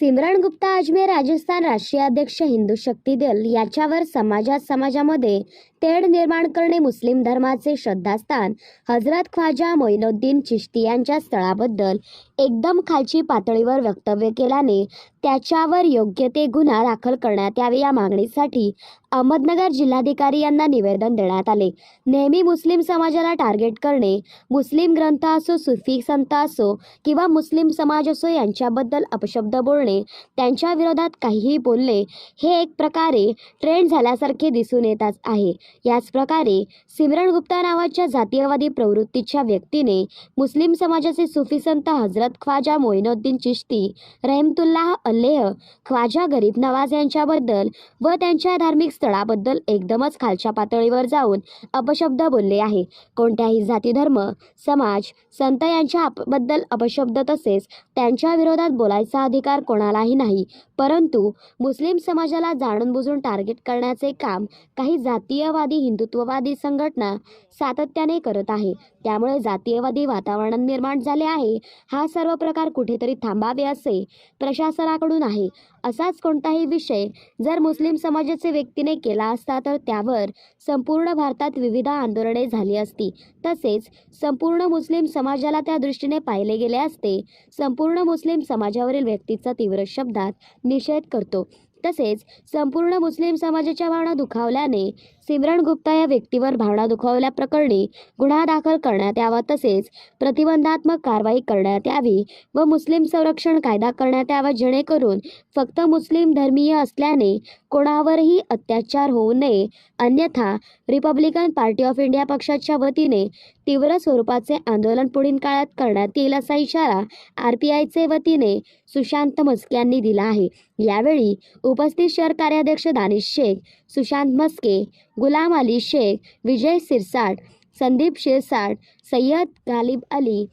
सिमरन गुप्ता अजमेर राजस्थान राष्ट्रीय अध्यक्ष हिंदू शक्ती दल याच्यावर समाजात समाजामध्ये तेढ निर्माण करणे मुस्लिम धर्माचे श्रद्धास्थान. हजरत ख्वाजा मोइनुद्दीन चिश्ती यांच्या स्थळाबद्दल एकदम खालची पातळीवर वक्तव्य केल्याने त्याच्यावर योग्य ते गुन्हा दाखल करण्यात यावे या मागणीसाठी अहमदनगर जिल्हाधिकारी यांना निवेदन देण्यात आले. नेहमी मुस्लिम समाजाला टार्गेट करणे मुस्लिम ग्रंथ असो सुफी संत असो किंवा मुस्लिम समाज असो यांच्याबद्दल अपशब्द बोलणे त्यांच्या विरोधात काहीही बोलणे हे एक प्रकारे ट्रेंड झाल्यासारखे दिसून येतच आहे. याच प्रकारे सिमरन गुप्ता नावाच्या जातीयवादी प्रवृत्तीच्या व्यक्तीने मुस्लिम समाजाचे सुफी संत हजरत ख्वाजा मोइनुद्दीन चिश्ती रहमतुल्लाह अल्लेह ख्वाजा गरीब नवाज यांच्याबद्दल व त्यांच्या धार्मिक स्थळाबद्दल एकदमच खालच्या पातळीवर जाऊन अपशब्द बोलले आहे. कोणत्याही जाती धर्म समाज संत यांच्या बद्दल अपशब्द तसेच त्यांच्या विरोधात बोलायचा अधिकार कोणालाही नाही. परंतु मुस्लिम समाजाला जाणून बुजून टार्गेट करण्याचे काम काही जातीय राष्ट्रवादी हिंदुत्ववादी संघटना सातत्याने करत आहे. त्यामुळे जातीयवादी वातावरण निर्माण झाले आहे. हा सर्व प्रकार कुठेतरी थांबावे असे प्रशासनाकडून आहे. असाच कोणताही विषय जर मुस्लिम समाजाचे व्यक्तीने केला असता तर त्यावर संपूर्ण भारतात विविध आंदोलने झाली असती. तसेच संपूर्ण मुस्लिम समाजाला त्या दृष्टीने पाहिले गेले असते. संपूर्ण मुस्लिम समाजावरील व्यक्तीचा तीव्र शब्दात निषेध करतो. तसेच संपूर्ण मुस्लिम समाजाच्या भावना दुखावल्याने सिमरन गुप्ता या व्यक्तीवर भावना दुखावल्याप्रकरणी गुन्हा दाखल करण्यात यावा तसेच प्रतिबंधात्मक कारवाई करण्यात यावी व मुस्लिम संरक्षण कायदा करण्यात यावा जेणेकरून फक्त मुस्लिम धर्मीय असल्याने कोणावरही अत्याचार होऊ नये. अन्यथा रिपब्लिकन पार्टी ऑफ इंडिया पक्षाच्या वतीने तीव्र स्वरूपाचे आंदोलन पुढील काळात करण्यात येईल असा इशारा आर पी आयचे वतीने सुशांत मस्के यांनी दिला आहे. यावेळी उपस्थित शहर कार्याध्यक्ष दानिश शेख सुशांत मस्के गुलाम अली शेख विजय सिरसाट संदीप शिरसाट सय्यद गालिब अली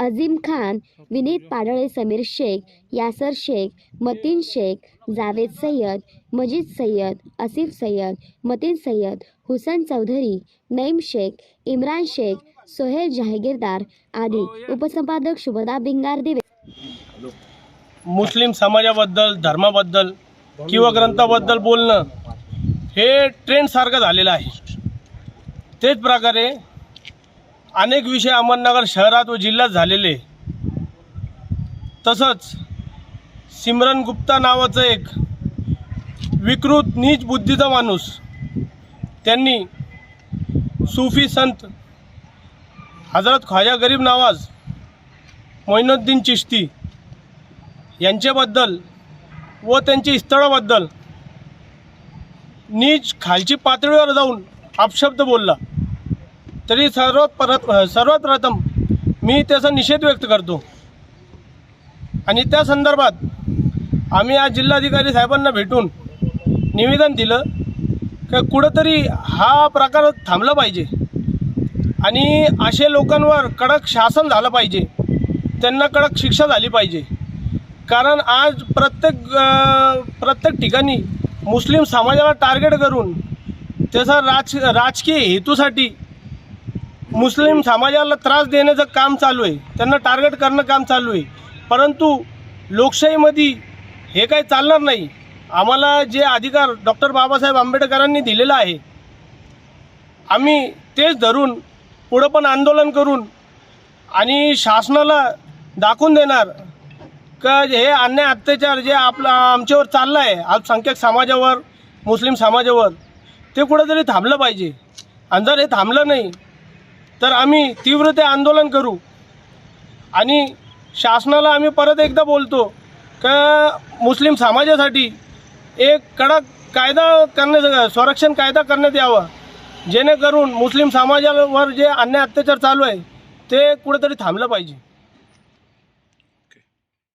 अझीम खान विनीत पाडळे समीर शेख यासर शेख मतीन शेख जावेद सय्यद मजीद सय्यद आसिफ सय्यद मतीन सय्यद हुसन चौधरी नईम शेख इम्रान शेख सोहेल जहागीरदार आदी उपसंपादक शुभदा भिंगार दिवे मुस्लिम समाजाबद्दल धर्माबद्दल किंवा ग्रंथाबद्दल बोलणं हे ट्रेंडसारखं झालेलं आहे. तेच प्रकारे अनेक विषय अहमदनगर शहरात व जिल्ह्यात झालेले. तसंच सिमरन गुप्ता नावाचं एक विकृत नीच बुद्धीचा माणूस त्यांनी सुफी संत हजरत ख्वाजा गरीब नवाज मोइनुद्दीन चिश्ती यांच्याबद्दल व त्यांच्या स्थळाबद्दल नीच खालची पातळीवर जाऊन अपशब्द बोलला. तरी सर्वात परत सर्वात प्रथम मी त्याचा निषेध व्यक्त करतो. आणि त्या संदर्भात आम्ही आज जिल्हाधिकारी साहेबांना भेटून निवेदन दिलं का कुठंतरी हा प्रकार थांबला पाहिजे. आणि असे लोकांवर कडक शासन झालं पाहिजे. त्यांना कडक शिक्षा झाली पाहिजे. कारण आज प्रत्येक प्रत्येक ठिकाणी मुस्लिम समाजाला टार्गेट करून त्याचा राज राजकीय हेतूसाठी मुस्लिम समाजाला त्रास देण्याचं काम चालू आहे. त्यांना टार्गेट करणं काम चालू आहे. परंतु लोकशाहीमध्ये हे काही चालणार नाही. आम्हाला जे अधिकार डॉक्टर बाबासाहेब आंबेडकरांनी दिलेला आहे आम्ही तेच धरून पुढं पण आंदोलन करून आणि शासनाला दाखवून देणार का हे अन्याय अत्याचार जे आपला आमच्यावर चाललं आहे अल्पसंख्याक समाजावर मुस्लिम समाजावर ते कुठंतरी थांबलं पाहिजे. आणि जर हे थांबलं नाही तर आम्ही तीव्र ते आंदोलन करू. आणि शासनाला आम्ही परत एकदा बोलतो का मुस्लिम समाजासाठी एक कडक कायदा करण्याचं संरक्षण कायदा करण्यात यावा. जेणेकरून मुस्लिम समाजावर जे अन्याय अत्याचार चालू आहे ते कुठेतरी थांबलं पाहिजे.